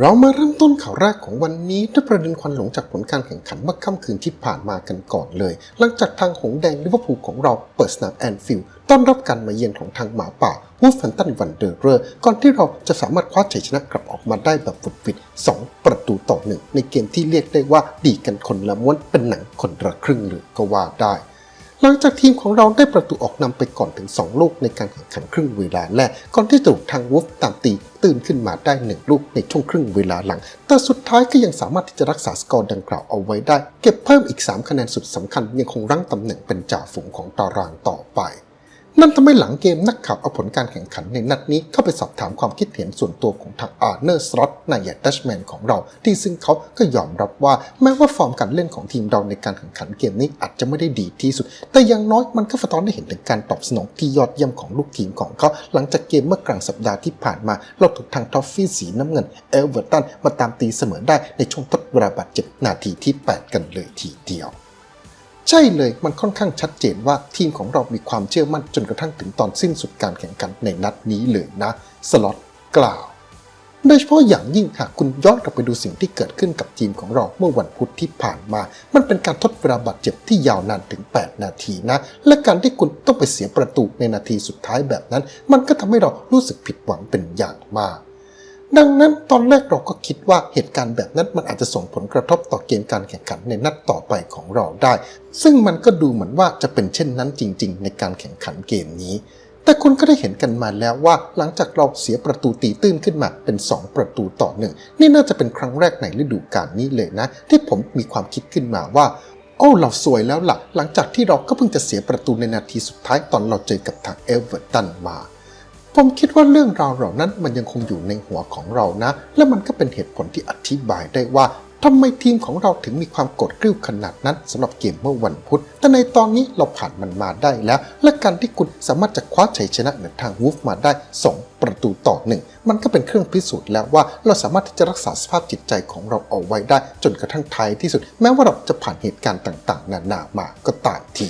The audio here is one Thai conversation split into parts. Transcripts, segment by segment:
เรามาเริ่มต้นข่าวแรกของวันนี้ด้วยประเด็นควันหลงจากผลการแข่งขันเมื่อค่ำคืนที่ผ่านมากันก่อนเลย หลังจากทางหงแดงลิเวอร์พูลของเราเปิดสนามแอนฟิลด์ต้อนรับการมาเยือนของทางหมาป่าวูฟแฟนตันวันเดอร์เรอร์ก่อนที่เราจะสามารถคว้าชัยชนะกลับออกมาได้แบบฟุดฟิด2ประตูต่อหนึ่งในเกมที่เรียกได้ว่าดีกันคนละม้วนเป็นหนังคนละครึ่งเลยก็ว่าได้ หลังจากทีมของเราได้ประตูออกนำไปก่อนถึง 2 ลูกในการแข่งขันครึ่งเวลาแรก ก่อนที่จะถูกทางวูฟตามตีตื่นขึ้นมาได้ 1 ลูกในช่วงครึ่งเวลาหลัง แต่สุดท้ายก็ยังสามารถที่จะรักษาสกอร์ดังกล่าวเอาไว้ได้ เก็บเพิ่มอีก 3 คะแนนสุดสำคัญยังคงรั้งตำแหน่งเป็นจ่าฝูงของตารางต่อไป นั่นทำให้หลังเกมนักข่าวเอาผลการแข่งขันในนัดนี้เข้าไปสอบถามความคิดเห็นส่วนตัวของทางอาร์เนอร์สล็อตนายดัชแมนของเรา ที่ซึ่งเขาก็ยอมรับว่าแม้ว่าฟอร์มการเล่นของทีมเราในการแข่งขันเกมนี้อาจจะไม่ได้ดีที่สุด แต่อย่างน้อยมันก็สะท้อนให้เห็นถึงการตอบสนองที่ยอดเยี่ยมของลูกทีมของเขา หลังจากเกมเมื่อกลางสัปดาห์ที่ผ่านมา เราถูกทางทอฟฟี่สีน้ำเงินเอลเวอร์ตันมาตามตีเสมอได้ในช่วงทดเวลาบาดเจ็บนาทีที่ 8 กันเลยทีเดียว ใช่เลยมันค่อนข้างชัดเจนว่าทีมของเรามีความเชื่อมั่นจนกระทั่งถึงตอนสิ้นสุดการแข่งขันในนัดนี้เลยนะสล็อตกล่าวโดยเฉพาะอย่างยิ่งหากคุณย้อนกลับไปดูสิ่งที่เกิดขึ้นกับทีมของเราเมื่อวันพุธที่ผ่านมา มันเป็นการทดเวลาบาดเจ็บที่ยาวนานถึง 8 นาทีนะ และการที่คุณต้องไปเสียประตูในนาทีสุดท้ายแบบนั้น มันก็ทำให้เรารู้สึกผิดหวังเป็นอย่างมาก ดังนั้นตอนแรกเราก็คิดว่าเหตุการณ์แบบนั้นมันอาจจะส่งผลกระทบต่อเกมการแข่งขันในนัดต่อไปของเราได้ ซึ่งมันก็ดูเหมือนว่าจะเป็นเช่นนั้นจริง ๆ ในการแข่งขันเกมนี้ แต่คุณก็ได้เห็นกันมาแล้วว่า หลังจากเราเสียประตูตีตื้นขึ้นมาเป็น 2 ประตูต่อหนึ่งนี่น่าจะเป็นครั้งแรกในฤดูกาลนี้เลยนะ ที่ผมมีความคิดขึ้นมาว่าโอ้เราสวยแล้วล่ะ หลังจากที่เราก็เพิ่งจะเสียประตูในนาทีสุดท้ายตอนเราเจอกับทางเอเวอร์ตันมา ผมคิดว่าเรื่องราวเหล่านั้นมันยังคงอยู่ในหัวของเรานะ และมันก็เป็นเหตุผลที่อธิบายได้ว่าทำไมทีมของเราถึงมีความกดกริ้วขนาดนั้นสำหรับเกมเมื่อวันพุธ แต่ในตอนนี้เราผ่านมันมาได้แล้ว และการที่คุณสามารถจะคว้าชัยชนะเหนือทางวูฟมาได้ 2 ประตูต่อหนึ่ง มันก็เป็นเครื่องพิสูจน์แล้วว่าเราสามารถที่จะรักษาสภาพจิตใจของเราเอาไว้ได้ จนกระทั่งท้ายที่สุด แม้ว่าเราจะผ่านเหตุการณ์ต่าง ๆ นานามาก็ตามที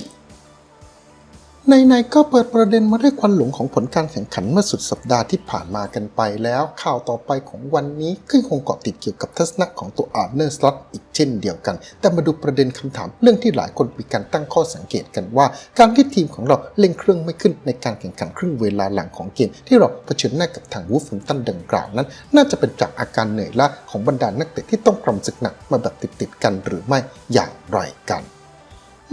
ในๆก็เปิดประเด็นมาด้วยควันหลงของผลการแข่งขันเมื่อสุดสัปดาห์ที่ผ่านมากันไปแล้ว ข่าวต่อไปของวันนี้ก็คงเกาะติดเกี่ยวกับทัศนะของตัวอาร์เนอร์สล็อตอีกเช่นเดียวกัน แต่มาดูประเด็นคำถามเรื่องที่หลายคนมีการตั้งข้อสังเกตกันว่า การที่ทีมของเราเล่นเครื่องไม่ขึ้นในการแข่งขันครึ่งเวลาหลังของเกม ที่เราเผชิญหน้ากับทางวูฟฟิงตันดังกล่าวนั้น น่าจะเป็นจากอาการเหนื่อยล้าของบรรดานักเตะที่ต้องกรำศึกหนักมาแบบติดๆกันหรือไม่อย่างไรกัน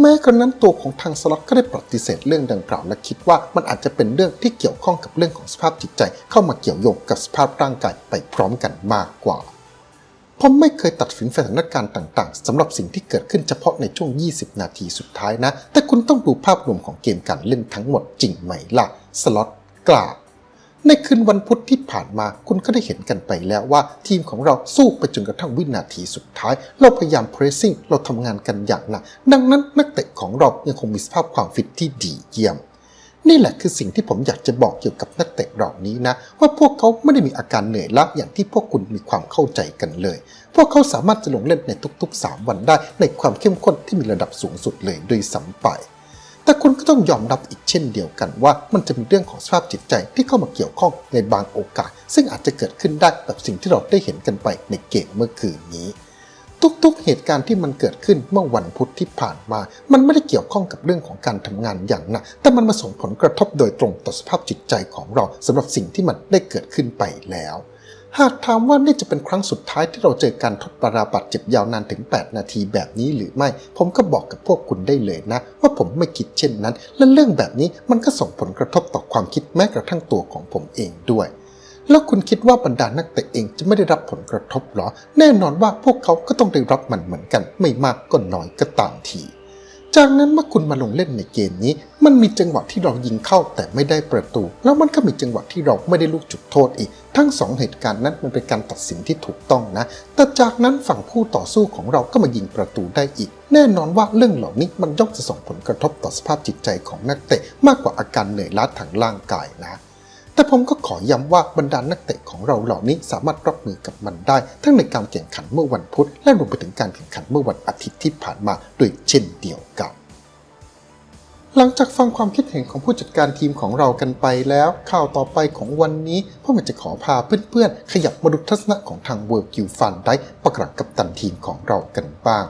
แม้กระนั้นตัวของทางสล็อตก็ได้ปฏิเสธเรื่องดังกล่าวและคิดว่ามันอาจจะเป็นเรื่องที่เกี่ยวข้องกับเรื่องของสภาพจิตใจ เข้ามาเกี่ยวโยงกับสภาพร่างกายไปพร้อมกันมากกว่าผมไม่เคยตัดสินสถานการณ์ต่างๆสำหรับสิ่งที่เกิดขึ้นเฉพาะในช่วง 20 นาทีสุดท้ายนะ แต่คุณต้องดูภาพรวมของเกมการเล่นทั้งหมดจริงไหมล่ะ สล็อตกล่าว ในคืนวันพุธที่ผ่านมาคุณก็ได้เห็นกันไปแล้วว่าทีมของเราสู้ไปจนกระทั่งวินาทีสุดท้าย เราพยายามเพรสซิ่งเราทำงานกันอย่างหนักดังนั้นนักเตะของเรายังคงมีสภาพความฟิตที่ดีเยี่ยม นี่แหละคือสิ่งที่ผมอยากจะบอกเกี่ยวกับนักเตะเหล่านี้นะ ว่าพวกเขาไม่ได้มีอาการเหนื่อยล้าอย่างที่พวกคุณมีความเข้าใจกันเลย พวกเขาสามารถจะลงเล่นในทุกๆ 3 วันได้ในความเข้มข้นที่มีระดับสูงสุดเลยโดยสัมไป แต่คุณก็ต้องยอมรับอีกเช่นเดียวกันว่ามันจะมีเรื่องของสภาพจิตใจที่เข้ามาเกี่ยวข้องในบางโอกาส ซึ่งอาจจะเกิดขึ้นได้แบบสิ่งที่เราได้เห็นกันไปในเกมเมื่อคืนนี้ ทุกๆ เหตุการณ์ที่มันเกิดขึ้นเมื่อวันพุธที่ผ่านมา มันไม่ได้เกี่ยวข้องกับเรื่องของการทำงานอย่างหนัก แต่มันมาส่งผลกระทบโดยตรงต่อสภาพจิตใจของเราสำหรับสิ่งที่มันได้เกิดขึ้นไปแล้ว หากถามว่านี่จะเป็นครั้งสุดท้ายที่เราเจอการทดปราบัดเจ็บยาวนานถึง 8 นาทีแบบนี้หรือไม่ ผมก็บอกกับพวกคุณได้เลยนะ ว่าผมไม่คิดเช่นนั้น และเรื่องแบบนี้มันก็ส่งผลกระทบต่อความคิดแม้กระทั่งตัวของผมเองด้วย แล้วคุณคิดว่าบรรดานักเตะเองจะไม่ได้รับผลกระทบหรอ แน่นอนว่าพวกเขาก็ต้องได้รับมันเหมือนกัน ไม่มากก็น้อยก็ตามที จากนั้นเมื่อคุณมาลงเล่นในเกมนี้ มันมีจังหวะที่เรายิงเข้าแต่ไม่ได้ประตู แล้วมันก็มีจังหวะที่เราไม่ได้ลูกจุดโทษอีก ทั้งสองเหตุการณ์นั้นมันเป็นการตัดสินที่ถูกต้องนะ แต่จากนั้นฝั่งผู้ต่อสู้ของเราก็มายิงประตูได้อีก แน่นอนว่าเรื่องเหล่านี้มันย่อมจะส่งผลกระทบต่อสภาพจิตใจของนักเตะมากกว่าอาการเหนื่อยล้าทางร่างกายนะ แต่ผมก็ขอย้ำว่าบรรดานักเตะของเราเหล่านี้สามารถรับมือกับมันได้ ทั้งในการแข่งขันเมื่อวันพุธ และรวมไปถึงการแข่งขันเมื่อวันอาทิตย์ที่ผ่านมาด้วยเช่นเดียวกัน หลังจากฟังความคิดเห็นของผู้จัดการทีมของเรากันไปแล้ว ข่าวต่อไปของวันนี้พ่อมันจะขอพาเพื่อนๆ ขยับมาดูทัศนะของทางเวิร์กิวฟันได้ประกาศกับตันทีมของเรากันบ้าง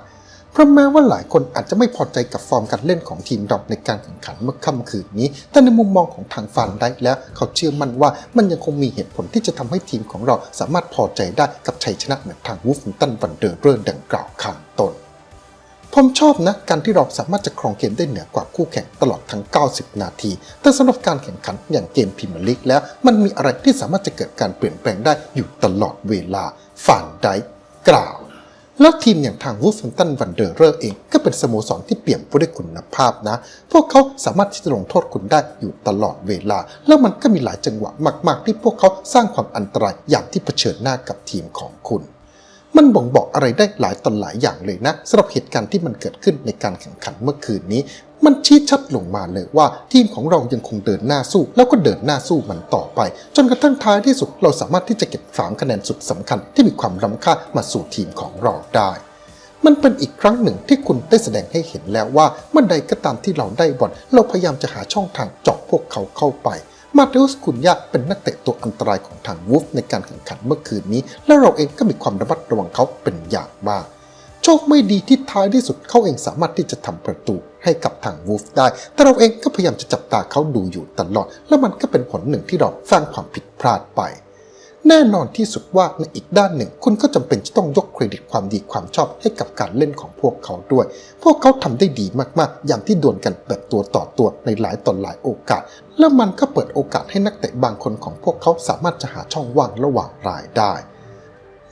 เพราะแม้ว่าหลายคนอาจจะไม่พอใจกับฟอร์มการเล่นของทีมเราในการแข่งขันเมื่อค่ำคืนนี้ แต่ในมุมมองของทางฟันได้แล้ว เขาเชื่อมั่นว่ามันยังคงมีเหตุผลที่จะทำให้ทีมของเราสามารถพอใจได้กับชัยชนะเหนือทางวูฟตันวันเดอร์เรอร์ดังกล่าวข้างต้นผมชอบนะ การที่เราสามารถจะครองเกมได้เหนือกว่าคู่แข่งตลอดทั้ง 90 นาที แต่สำหรับการแข่งขันอย่างเกมพรีเมียร์ลีกแล้ว มันมีอะไรที่สามารถจะเกิดการเปลี่ยนแปลงได้อยู่ตลอดเวลาฟานไดค์กล่าว แล้วทีมอย่างทางวูฟเฟนตันวันเดอร์เรอร์เองก็เป็นสโมสรที่เปี่ยมไปด้วยคุณภาพนะ พวกเขาสามารถที่จะลงโทษคุณได้อยู่ตลอดเวลา แล้วมันก็มีหลายจังหวะมาก ๆ ที่พวกเขาสร้างความอันตรายอย่างที่เผชิญหน้ากับทีมของคุณ มันบ่งบอกอะไรได้หลายตอนหลายอย่างเลยนะสำหรับเหตุการณ์ที่มันเกิดขึ้นในการแข่งขันเมื่อคืนนี้ มันชี้ชัดลงมาเลยว่าทีมของเรายังคงเดินหน้าสู้ แล้วก็เดินหน้าสู้มันต่อไป จนกระทั่งท้ายที่สุดเราสามารถที่จะเก็บสามคะแนนสุดสำคัญที่มีความล้ำค่ามาสู่ทีมของเราได้ มันเป็นอีกครั้งหนึ่งที่คุณได้แสดงให้เห็นแล้วว่าเมื่อใดก็ตามที่เราได้บอลเราพยายามจะหาช่องทางเจาะพวกเขาเข้าไปมาเตอุสคุนยาเป็นนักเตะตัวอันตรายของทางวูฟในการแข่งขันเมื่อคืนนี้ และเราเองก็มีความระมัดระวังเขาเป็นอย่างมาก โชคไม่ดีที่ท้ายที่สุดเขาเองสามารถที่จะทำประตูให้กับทางวูฟได้ แต่เราเองก็พยายามจะจับตาเขาดูอยู่ตลอด และมันก็เป็นผลหนึ่งที่เราสร้างความผิดพลาดไป แน่นอนที่สุดว่าในอีกด้านหนึ่ง คุณก็จำเป็นจะต้องยกเครดิตความดีความชอบให้กับการเล่นของพวกเขาด้วย พวกเขาทำได้ดีมากๆ อย่างที่ดวลกันแบบตัวต่อตัวในหลายต่อหลายโอกาส แล้วมันก็เปิดโอกาสให้นักเตะบางคนของพวกเขาสามารถจะหาช่องว่างระหว่างรายได้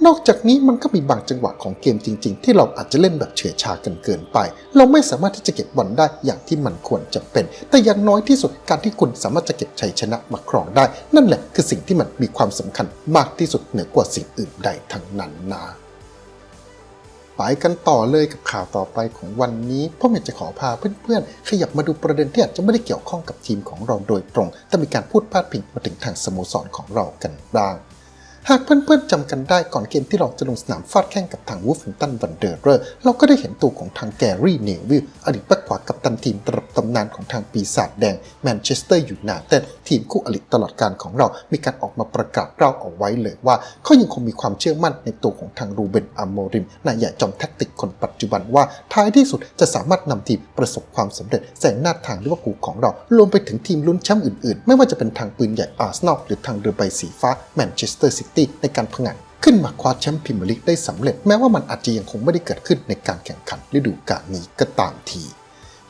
นอกจากนี้มันก็มีบางจังหวะของเกมจริง ๆ ที่เราอาจจะเล่นแบบเฉื่อยชากันเกินไป เราไม่สามารถที่จะเก็บบอลได้อย่างที่มันควรจะเป็น แต่อย่างน้อยที่สุดการที่คุณสามารถจะเก็บชัยชนะมาครองได้ นั่นแหละคือสิ่งที่มันมีความสำคัญมากที่สุดเหนือกว่าสิ่งอื่นใดทั้งนั้นนะไปกันต่อเลยกับข่าวต่อไปของวันนี้พ่อเมจะขอพาเพื่อนๆ ขยับมาดูประเด็นที่อาจจะไม่ได้เกี่ยวข้องกับทีมของเราโดยตรง แต่มีการพูดพาดพิงมาถึงทางสโมสรของเรากันบ้าง หากเพื่อนๆจำกันได้ก่อนเกมที่เราจะลงสนามฟาดแข่งกับทางวูฟฟิงตันวันเดอร์เรอร์เราก็ได้เห็นตัวของทางแกรี่เนวิลอดีตแบ็คขวากับตันทีมตรับตำนานของทางปีศาจแดงแมนเชสเตอร์ยูไนเต็ดทีมคู่อริตลอดการของเรา มีการออกมาประกาศเล่าเอาไว้เลยว่า เขายังคงมีความเชื่อมั่นในตัวของทางรูเบนอามโมริมนายใหญ่จอมแท็กติกคนปัจจุบันว่าท้ายที่สุดจะสามารถนำทีมประสบความสำเร็จแซงหน้าทางลิเวอร์พูลของเรารวมไปถึงทีมลุ้นแชมป์อื่นๆ ไม่ว่าจะเป็นทางปืนใหญ่อาร์เซนอลหรือทางเรือใบสีฟ้าแมนเชสเตอร์ซิตี้ในการผงาดขึ้นมาคว้าแชมป์พรีเมียร์ลีกได้สำเร็จแม้ว่ามันอาจจะยังคงไม่ได้เกิดขึ้นในการแข่งขันฤดูกาลนี้ก็ตามที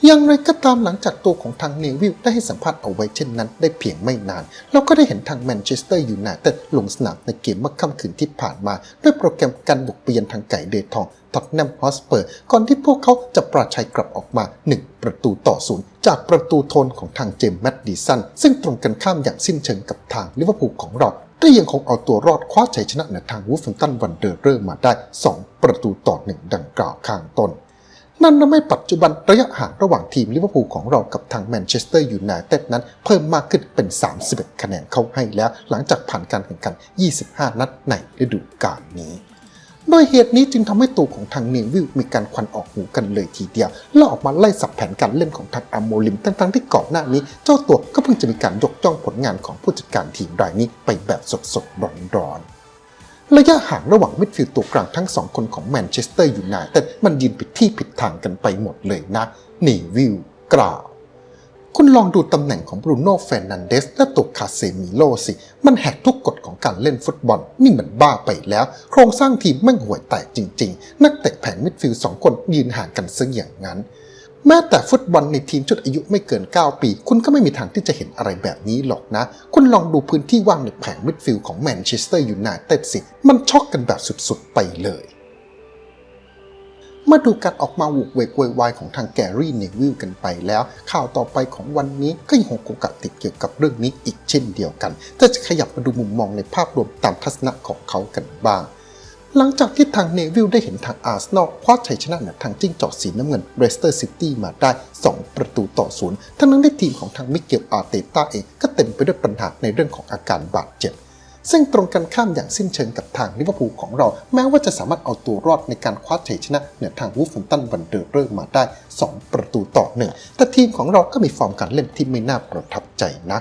อย่างไรก็ตามหลังจากตัวของทางเนวิลได้ให้สัมภาษณ์เอาไว้เช่นนั้นได้เพียงไม่นาน เราก็ได้เห็นทางแมนเชสเตอร์ยูไนเต็ดลงสนามในเกมเมื่อค่ำคืนที่ผ่านมา ด้วยโปรแกรมการบุกไปเยือนทางไก่เดทองท็อตแนมฮอสเปอร์ ก่อนที่พวกเขาจะปราชัยกลับออกมา 1 ประตูต่อศูนย์จากประตูโทนของทางเจมส์แมดดิสันซึ่งตรงกันข้ามอย่างสิ้นเชิงกับทางลิเวอร์พูลของเรา ก็ยังคงเอาตัวรอดคว้าชัยชนะเหนือทางวูฟเฟนตันวันเดอร์เรอร์มาได้ 2 ประตูต่อหนึ่งดังกล่าวข้างต้น นั่นทำให้ปัจจุบันระยะห่างระหว่างทีมลิเวอร์พูลของเรากับทางแมนเชสเตอร์ยูไนเต็ดนั้นเพิ่มมากขึ้นเป็น 31 คะแนนเข้าให้แล้ว หลังจากผ่านการแข่งขัน 25 นัดในฤดูกาลนี้ โดยเหตุนี้จึงทำให้ตัวของทางเนวิลมีการควันออกหูกันเลยทีเดียวและออกมาไล่สับแผนการเล่นของทางอาโมลิมทั้งๆที่ก่อนหน้านี้ เจ้าตัวก็เพิ่งจะมีการยกย่องผลงานของผู้จัดการทีมรายนี้ไปแบบสดๆร้อนๆระยะห่างระหว่างมิดฟิลด์ตัวกลางทั้งสองคนของแมนเชสเตอร์ยูไนเต็ดมันยืนผิดที่ผิดทางกันไปหมดเลยนะเนวิลกล่าว คุณลองดูตำแหน่งของบรูโน่เฟรนันเดสและตัวคาเซมิโลสิ มันแหกทุกกฎของการเล่นฟุตบอล นี่มันบ้าไปแล้ว โครงสร้างทีมแม่งห่วยแตกจริง ๆ นักเตะแผงมิดฟิลด์สองคนยืนห่างกันซะอย่างนั้น แม้แต่ฟุตบอลในทีมชุดอายุไม่เกิน 9 ปี คุณก็ไม่มีทางที่จะเห็นอะไรแบบนี้หรอกนะ คุณลองดูพื้นที่ว่างในแผงมิดฟิลด์ของแมนเชสเตอร์ยูไนเต็ดสิ มันช็อกกันแบบสุดๆไปเลย มาดูการออกมาโหวกเวกวยวายของทางแกรี่เนวิลกันไปแล้ว ข่าวต่อไปของวันนี้ก็ยังคงโอกาสติดเกี่ยวกับเรื่องนี้อีกเช่นเดียวกัน แต่จะขยับมาดูมุมมองในภาพรวมตามทัศนะของเขากันบ้างหลังจากที่ทางเนวิลได้เห็นทางอาร์เซนอลคว้าชัยชนะเหนือทางจิ้งจอกสีน้ำเงินเรสเตอร์ซิตี้มาได้ 2 ประตูต่อศูนย์ทั้งนั้นที่ทีมของทางมิเกลอาร์เตต้าเองก็เต็มไปด้วยปัญหาในเรื่องของอาการบาดเจ็บ ซึ่งตรงกันข้ามอย่างสิ้นเชิงกับทางลิเวอร์พูลของเรา แม้ว่าจะสามารถเอาตัวรอดในการคว้าชัยชนะเหนือทางวูฟเฟนตันวันเดอร์เรอร์มาได้ 2 ประตูต่อหนึ่งแต่ทีมของเราก็มีฟอร์มการเล่นที่ไม่น่าประทับใจนะ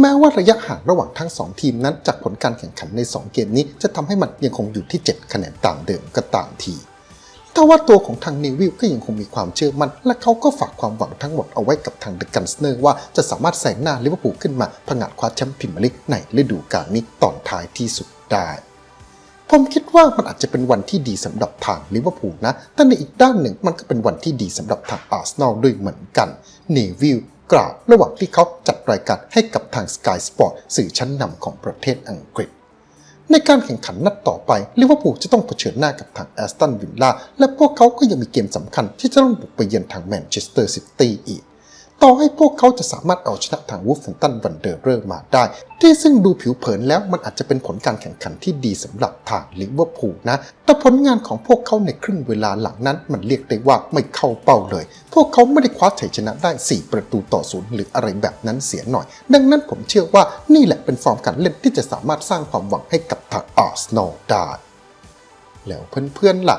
แม้ว่าระยะห่างระหว่างทั้ง 2 ทีมนั้นจากผลการแข่งขันใน 2 เกมนี้จะทำให้มันยังคงอยู่ที่ 7 คะแนนต่างเดิมก็ตามที แต่ว่าตัวของทางเนวิลก็ยังคงมีความเชื่อมั่น และเขาก็ฝากความหวังทั้งหมดเอาไว้กับทางเดอะกันสเนอร์ว่าจะสามารถแซงหน้าลิเวอร์พูลขึ้นมาผงาดคว้าแชมป์พรีเมียร์ลีกในฤดูกาลนี้ตอนท้ายที่สุดได้ผมคิดว่ามันอาจจะเป็นวันที่ดีสำหรับทางลิเวอร์พูลนะ แต่ในอีกด้านหนึ่งมันก็เป็นวันที่ดีสำหรับทางอาร์เซนอลด้วยเหมือนกันเนวิลกล่าวระหว่างที่เขาจัดรายการให้กับทาง Sky Sport สื่อชั้นนำของประเทศอังกฤษ ในการแข่งขันนัดต่อไปลิเวอร์พูลจะต้องเผชิญหน้ากับทางแอสตันวิลล่าและพวกเขาก็ยังมีเกมสำคัญที่จะต้องบุกไปเยือนทางแมนเชสเตอร์ซิตี้อีก ต่อให้พวกเขาจะสามารถเอาชนะทางวูฟแฟนตันวันเดอร์เรอร์มาได้ ที่ซึ่งดูผิวเผินแล้วมันอาจจะเป็นผลการแข่งขันที่ดีสำหรับทางลิเวอร์พูลนะ แต่ผลงานของพวกเขาในครึ่งเวลาหลังนั้น มันเรียกได้ว่าไม่เข้าเป้าเลย พวกเขาไม่ได้คว้าชัยชนะได้ 4 ประตูต่อศูนย์หรืออะไรแบบนั้นเสียหน่อย ดังนั้นผมเชื่อว่านี่แหละเป็นฟอร์มการเล่นที่จะสามารถสร้างความหวังให้กับทางอาร์เซนอลได้แล้วเพื่อนๆล่ะ